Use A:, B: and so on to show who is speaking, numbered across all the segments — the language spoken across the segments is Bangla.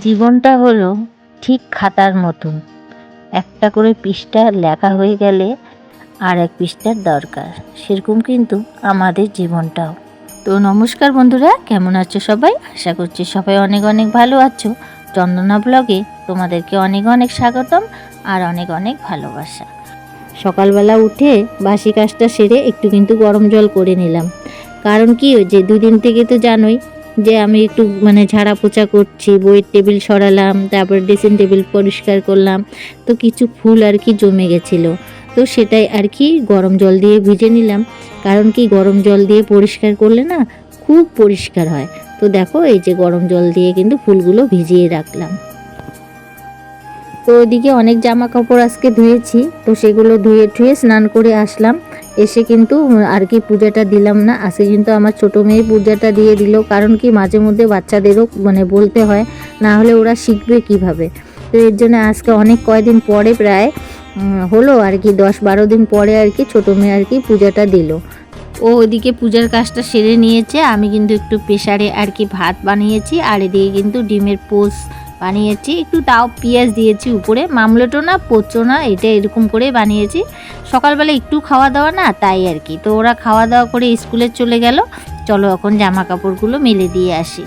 A: জীবনটা হলো ঠিক খাতার মতন একটা করে পৃষ্ঠা লেখা হয়ে গেলে আর এক পৃষ্ঠার দরকার। সেরকম কিন্তু আমাদের জীবনটাও। তো নমস্কার বন্ধুরা, কেমন আছো সবাই? আশা করছি সবাই অনেক অনেক ভালো আছো। চন্দনা ব্লগে তোমাদেরকে অনেক অনেক স্বাগতম আর অনেক অনেক ভালোবাসা। সকালবেলা উঠে বাসি কাজটা সেরে একটু কিন্তু গরম জল করে নিলাম। কারণ কি যে দুদিন থেকে তো জানোই যে আমি একটু মানে ঝাড়া পোচা করছি, বইয়ের টেবিল সরালাম, তারপর ড্রেসিং টেবিল পরিষ্কার করলাম, তো কিছু ফুল আর কি জমে গেছিল। তো সেটাই আর কি গরম জল দিয়ে ভিজে নিলাম। কারণ কি গরম জল দিয়ে পরিষ্কার করলে না খুব পরিষ্কার হয়। তো দেখো এই যে গরম জল দিয়ে কিন্তু ফুলগুলো ভিজিয়ে রাখলাম। তো ওইদিকে অনেক জামা কাপড় আজকে ধুয়েছি, তো সেগুলো ধুয়ে ঠুয়ে স্নান করে আসলাম। এসে কিন্তু আর কি পূজাটা দিলাম না, আজকে কিন্তু আমার ছোট মেয়ে পূজাটা দিয়ে দিল, কারণ কি মাঝে মধ্যে বাচ্চাদেরও মানে বলতে হয়, না হলে ওরা শিখবে কীভাবে। তো এর জন্য আজকে অনেক কয়দিন পরে প্রায় হলো আর কি দশ বারো দিন পরে আর কি ছোটো মেয়ে আর কি পূজাটা দিল। ও ওদিকে পূজার কাজটা সেরে নিয়েছে, আমি কিন্তু একটু প্রেশারে আর কি ভাত বানিয়েছি, আর এদিকে কিন্তু ডিমের পোস বানিয়েছি। একটু তাও পেঁয়াজ দিয়েছি উপরে। মামলেটো না, পোচো না, এটা এরকম করে বানিয়েছি। সকালবেলা একটু খাওয়া দাওয়া না, তাই আর কি। তো ওরা খাওয়া দাওয়া করে স্কুলে চলে গেল। চলো এখন জামা কাপড়গুলো মেলে দিয়ে আসি।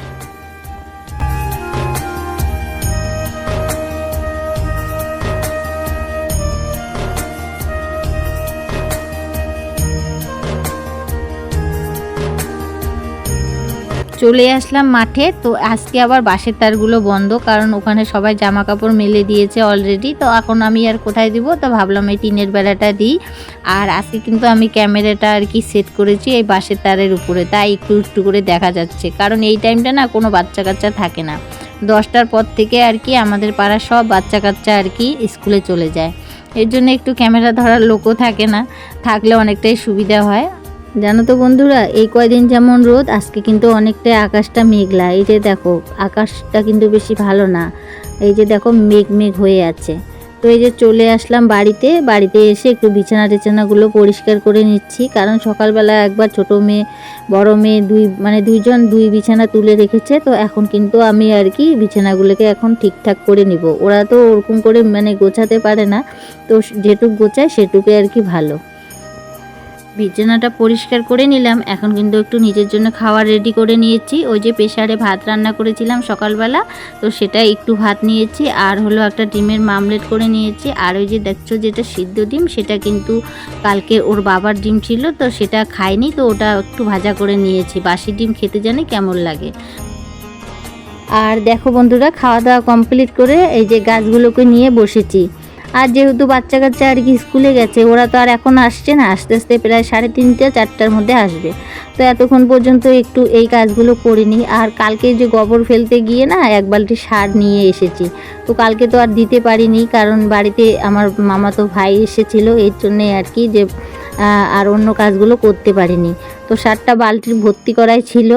A: চলে আসলাম মাঠে। তো আজকে আবার বাঁশের তারগুলো বন্ধ, কারণ ওখানে সবাই জামা কাপড় মেলে দিয়েছে অলরেডি তো এখন আমি আর কোথায় দিব? তো ভাবলাম এই টিনের বেলাটা দিই। আর আজকে কিন্তু আমি ক্যামেরাটা আর কি সেট করেছি এই বাঁশের তারের উপরে। তাই একটু একটু করে দেখা যাচ্ছে। কারণ এই টাইমটা না কোনো বাচ্চা কাচ্চা থাকে না। দশটার পর থেকে আর কি আমাদের পাড়ার সব বাচ্চা কাচ্চা আর কি স্কুলে চলে যায়। এর জন্য একটু ক্যামেরা ধরার লোকও থাকে না। থাকলে অনেকটাই সুবিধা হয়। জানো তো বন্ধুরা, এই কয়দিন যেমন রোদ, আজকে কিন্তু অনেকটাই আকাশটা মেঘলা। এই যে দেখো, আকাশটা কিন্তু বেশি ভালো না। এই যে দেখো, মেঘ মেঘ হয়ে আছে। তো এই যে চলে আসলাম বাড়িতে বাড়িতে এসে একটু বিছানা টিছানাগুলো পরিষ্কার করে নিচ্ছি। কারণ সকালবেলা একবার ছোট মেয়ে, বড় মেয়ে দুই মানে দুইজন দুই বিছানা তুলে রেখেছে। তো এখন কিন্তু আমি আর কি বিছানাগুলোকে এখন ঠিকঠাক করে নিব। ওরা তো ওরকম করে মানে গোছাতে পারে না। তো যেটুক গোছায় সেটুকু আর কি ভালো। বিছানাটা পরিষ্কার করে নিলাম। এখন কিন্তু একটু নিজের জন্য খাবার রেডি করে নিয়েছি। ওই যে প্রেশারে ভাত রান্না করেছিলাম সকালবেলা, তো সেটা একটু ভাত নিয়েছি আর হলো একটা ডিমের মামলেট করে নিয়েছি। আর ওই যে দেখছ যেটা সিদ্ধ ডিম, সেটা কিন্তু কালকে ওর বাবার ডিম ছিল, তো সেটা খায়নি তো ওটা একটু ভাজা করে নিয়েছি। বাসি ডিম খেতে জানি কেমন লাগে। আর দেখো বন্ধুরা, খাওয়া দাওয়া কমপ্লিট করে এই যে গাছগুলোকে নিয়ে বসেছি। আর যেহেতু বাচ্চা কাচ্চা আর কি স্কুলে গেছে, ওরা তো আর এখন আসছে না। আস্তে আস্তে প্রায় সাড়ে তিনটে, চারটার মধ্যে আসবে। তো এতক্ষণ পর্যন্ত একটু এই কাজগুলো করিনি। আর কালকে যে গোবর ফেলতে গিয়ে না এক বালতি সার নিয়ে এসেছি। তো কালকে তো আর দিতে পারিনি, কারণ বাড়িতে আমার মামাতো ভাই এসেছিল, এর জন্যে আর কি যে আর অন্য কাজগুলো করতে পারিনি। তো সারটা বালতির ভর্তি করাই ছিল।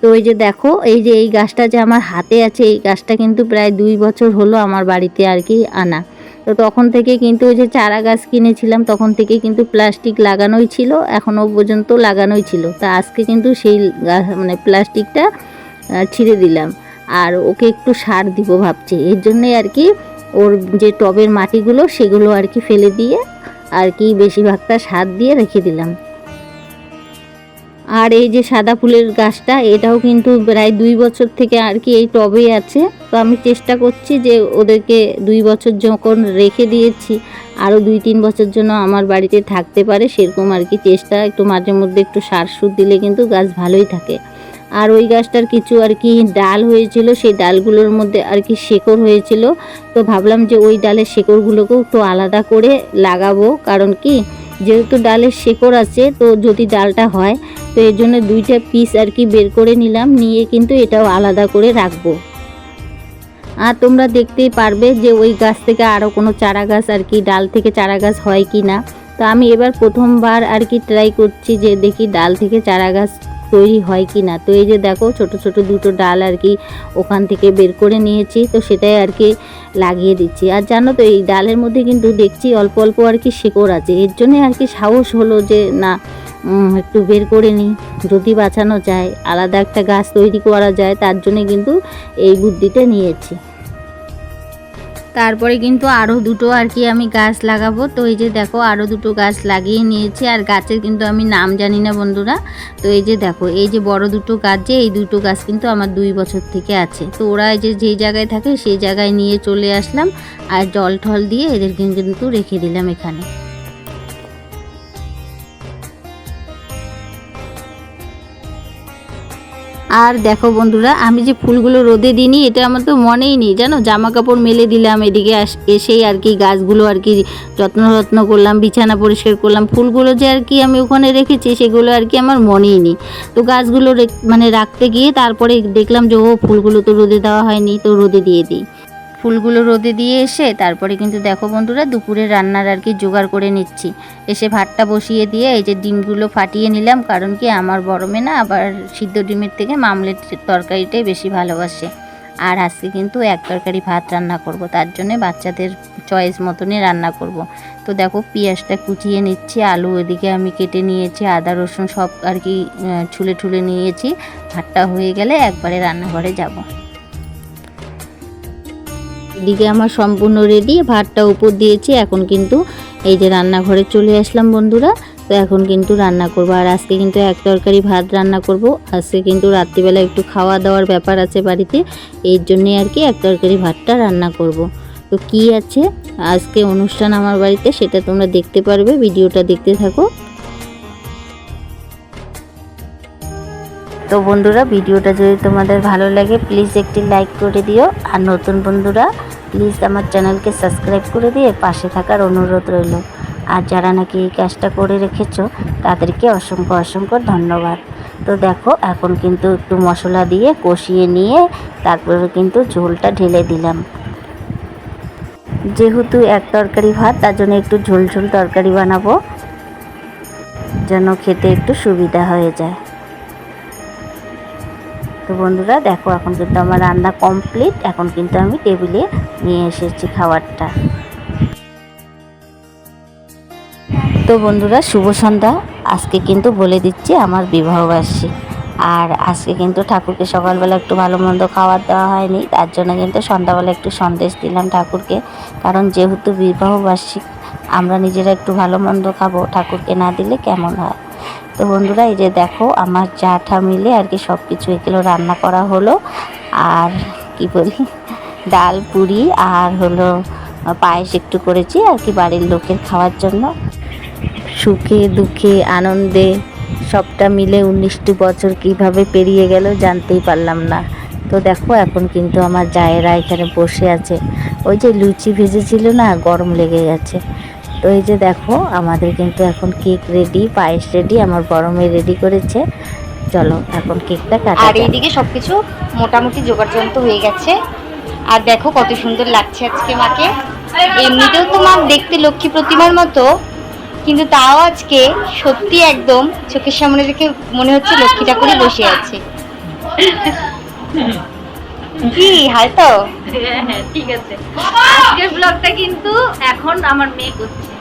A: তো ওই যে দেখো, এই যে এই গাছটা যে আমার হাতে আছে, এই গাছটা কিন্তু প্রায় দুই বছর হলো আমার বাড়িতে আর কি আনা। তো তখন থেকে কিন্তু ওই যে চারা গাছ কিনেছিলাম, তখন থেকে কিন্তু প্লাস্টিক লাগানোই ছিল এখনও পর্যন্ত লাগানোই ছিল। তা আজকে কিন্তু সেই মানে প্লাস্টিকটা ছিঁড়ে দিলাম। আর ওকে একটু সার দিব ভাবছি। এর জন্যে আর কি ওর যে টবের মাটিগুলো, সেগুলো আর কি ফেলে দিয়ে আর কি বেশিরভাগটা সার দিয়ে রেখে দিলাম। আর এই যে সাদা ফুলের গাছটা, এটাও কিন্তু প্রায় দুই বছর থেকে আর কি এই টবেই আছে। তো আমি চেষ্টা করছি যে ওদেরকে দুই বছর যখন রেখে দিয়েছি, আরও দুই তিন বছর জন্য আমার বাড়িতে থাকতে পারে, সেরকম আর কি চেষ্টা। একটু মাঝে মধ্যে একটু সার সুর দিলে কিন্তু গাছ ভালোই থাকে। আর ওই গাছটার কিছু আর কি ডাল হয়েছিল, সেই ডালগুলোর মধ্যে আর কি শেকড় হয়েছিল। তো ভাবলাম যে ওই ডালের শেকড়গুলোকেও একটু আলাদা করে লাগাবো। কারণ কি? যেহেতু ডালের শেকড় আছে, তো যদি ডালটা হয়, তো এর জন্য দুইটা পিস আর কি বের করে নিলাম, নিয়ে কিন্তু এটাও আলাদা করে রাখব। আর তোমরা দেখতেই পারবে যে ওই গাছ থেকে আরও কোনো চারা গাছ আর কি, ডাল থেকে চারা গাছ হয় কি না তো আমি এবার প্রথমবার আর কি ট্রাই করছি যে দেখি ডাল থেকে চারা গাছ তৈরি হয় কি না? তো এই যে দেখো, ছোট ছোট দুটো ডাল আর কি ওখান থেকে বের করে নিয়েছি, তো সেটাই আর কি লাগিয়ে দিচ্ছি। আর জানো তো, এই ডালের মধ্যে কিন্তু দেখছি অল্প অল্প আর কি শেকড় আছে। এর জন্যে আর কি সাহস হলো যে, না একটু বের করে নিই। যদি বাঁচানো যায়, আলাদা একটা গাছ তৈরি করা যায়, তার জন্য কিন্তু এই বুদ্ধিটা নিয়েছি। তারপরে কিন্তু আরও দুটো আর কি আমি গাছ লাগাবো। তো এই যে দেখো আরও দুটো গাছ লাগিয়ে নিয়েছি, আর গাছের কিন্তু আমি নাম জানি না বন্ধুরা। তো এই যে দেখো, এই যে বড় দুটো গাছ যে, এই দুটো গাছ কিন্তু আমার দুই বছর থেকে আছে। তো ওরা এই যে যেই জায়গায় থাকে, সেই জায়গায় নিয়ে চলে আসলাম, আর জল ঠল দিয়ে এদেরকে কিন্তু রেখে দিলাম এখানে। আর দেখো বন্ধুরা, আমি যে ফুলগুলো রোদে দিইনি, এটা আমার তো মনেই নেই, জানো? জামা কাপড় মেলে দিলাম এদিকে এসেই আর কি গাছগুলো আর কি যত্ন যত্ন করলাম, বিছানা পরিষ্কার করলাম। ফুলগুলো যে আর কি আমি ওখানে রেখেছি, সেগুলো আর কি আমার মনেই নেই। তো গাছগুলো মানে রাখতে গিয়ে তারপরে দেখলাম যে, ও, ফুলগুলো তো রোদে দেওয়া হয়নি, তো রোদে দিয়ে দিই। ফুলগুলো রোদে দিয়ে এসে তারপরে কিন্তু দেখো বন্ধুরা দুপুরে রান্নার আর কি জোগাড় করে নিচ্ছি। এসে ভাতটা বসিয়ে দিয়ে এই যে ডিমগুলো ফাটিয়ে নিলাম, কারণ কি আমার বড় মেয়ে না আবার সিদ্ধ ডিমের থেকে মামলেট তরকারিটাই বেশি ভালোবাসে। আর আজকে কিন্তু এক তরকারি ভাত রান্না করব, তার জন্য বাচ্চাদের চয়েস মতনই রান্না করব। তো দেখো পেঁয়াজটা কুচিয়ে নিচ্ছি, আলু এদিকে আমি কেটে নিয়েছি, আদা, রসুন সব আর কি ছুলে ঠুলে নিয়েছি। ভাতটা হয়ে গেলে একবারে রান্নাঘরে যাব। এদিকে আমার সম্পূর্ণ রেডি ভাতটা উপর দিয়েছি, এখন কিন্তু এই যে রান্নাঘরে চলে আসলাম বন্ধুরা। তো এখন কিন্তু রান্না করব, আর আজকে কিন্তু এক তরকারি ভাত রান্না করব। আজকে কিন্তু রাত্রিবেলা একটু খাওয়া দাওয়ার ব্যাপার আছে বাড়িতে এই জন্যে আর কি এক তরকারি ভাতটা রান্না করব। তো কি আছে? আজকে অনুষ্ঠান আমার বাড়িতে, সেটা তোমরা দেখতে পারবে, ভিডিওটা দেখতে থাকো। তো বন্ধুরা, ভিডিওটা যদি তোমাদের ভালো লাগে প্লিজ একটি লাইক করে দিও। আর নতুন বন্ধুরা প্লিজ আমার চ্যানেলকে সাবস্ক্রাইব করে দিয়ে পাশে থাকার অনুরোধ রইল। আর যারা নাকি এই কাজটা করে রেখেছ, তাদেরকে অসংখ্য অসংখ্য ধন্যবাদ। তো দেখো, এখন কিন্তু একটু মশলা দিয়ে কষিয়ে নিয়ে তারপরে কিন্তু ঝোলটা ঢেলে দিলাম। যেহেতু এক তরকারি ভাত, তার জন্য একটু ঝোল ঝোল তরকারি বানাবো, যেন খেতে একটু সুবিধা হয়ে যায়। তো বন্ধুরা, দেখো এখন কিন্তু আমার রান্না কমপ্লিট এখন কিন্তু আমি টেবিলে নিয়ে এসেছি খাবারটা। তো বন্ধুরা, শুভ সন্ধ্যা। আজকে কিন্তু বলে দিচ্ছি আমার বিবাহবার্ষিক। আর আজকে কিন্তু ঠাকুরকে সকালবেলা একটু ভালো মন্দ খাবার দেওয়া হয়নি। তার জন্য কিন্তু সন্ধ্যাবেলা একটু সন্দেশ দিলাম ঠাকুরকে। কারণ যেহেতু বিবাহবার্ষিক, আমরা নিজেরা একটু ভালো মন্দ খাব। ঠাকুরকে না দিলে কেমন হয়? তো বন্ধুরা, এই যে দেখো, আমার চাটা মিলে আর কি সব কিছু এগুলো রান্না করা হলো। আর কি বলি, ডাল, পুরি আর হলো পায়েস একটু করেছি আর কি বাড়ির লোকের খাওয়ার জন্য। সুখে, দুঃখে, আনন্দে সবটা মিলে উনিশটি বছর কীভাবে পেরিয়ে গেল জানতেই পারলাম না। তো দেখো, এখন কিন্তু আমার জায়েরা এখানে বসে আছে। ওই যে লুচি ভেজেছিল না, গরম লেগে গেছে। তো এই যে দেখো আমাদের কিন্তু এখন কেক রেডি পায়েস রেডি আমার বড় মেয়ে রেডি করেছে। চলো এখন কেকটা কাটা
B: আর। এইদিকে সবকিছু মোটামুটি জোগাড় যন্ত্র হয়ে গেছে। আর দেখো কত সুন্দর লাগছে আজকে মাকে। এমনিতেও তো মা দেখতে লক্ষ্মী প্রতিমার মতো কিন্তু তাও আজকে সত্যি একদম চোখের সামনে দেখে মনে হচ্ছে লক্ষ্মী ঠাকুরই বসে আছে। কি হাল তো
C: হ্যাঁ হ্যাঁ ঠিক আছে। আজকের ব্লগটা কিন্তু এখন আমার মেয়ে করছে।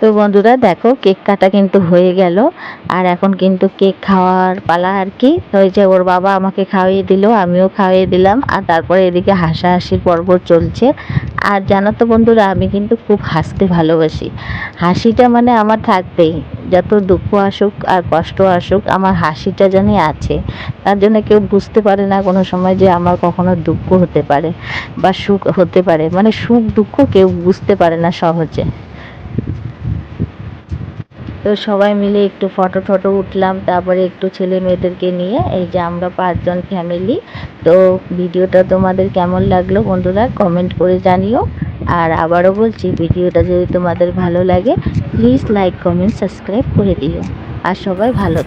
A: তো বন্ধুরা দেখো কেক কাটা কিন্তু হয়ে গেল। আর এখন কিন্তু কেক খাওয়ার পালা আর কি। ওই যে ওর বাবা আমাকে খাওয়িয়ে দিল, আমিও খাওয়িয়ে দিলাম। আর তারপরে এদিকে হাসাহাসির পর্ব চলছে। আর জানো তো বন্ধুরা, আমি কিন্তু খুব হাসতে ভালোবাসি। হাসিটা মানে আমার থাকবেই। যত দুঃখ আসুক আর কষ্ট আসুক, আমার হাসিটা জানি আছে। তার জন্য কেউ বুঝতে পারে না কোনো সময় যে আমার কখনো দুঃখ হতে পারে বা সুখ হতে পারে। মানে সুখ, দুঃখ কেউ বুঝতে পারে না সহজে। তো সবাই মিলে একটু ফটো টটো উঠলাম, তারপরে একটু ছেলে মেয়েদেরকে নিয়ে, এই যে আমরা পাঁচজন ফ্যামিলি তো ভিডিওটা তোমাদের কেমন লাগল বন্ধুরা কমেন্ট করে জানিও আর আবারও বলছি, ভিডিওটা যদি তোমাদের ভালো লাগে প্লিজ লাইক কমেন্ট সাবস্ক্রাইব করে দিও আর সবাই ভালো।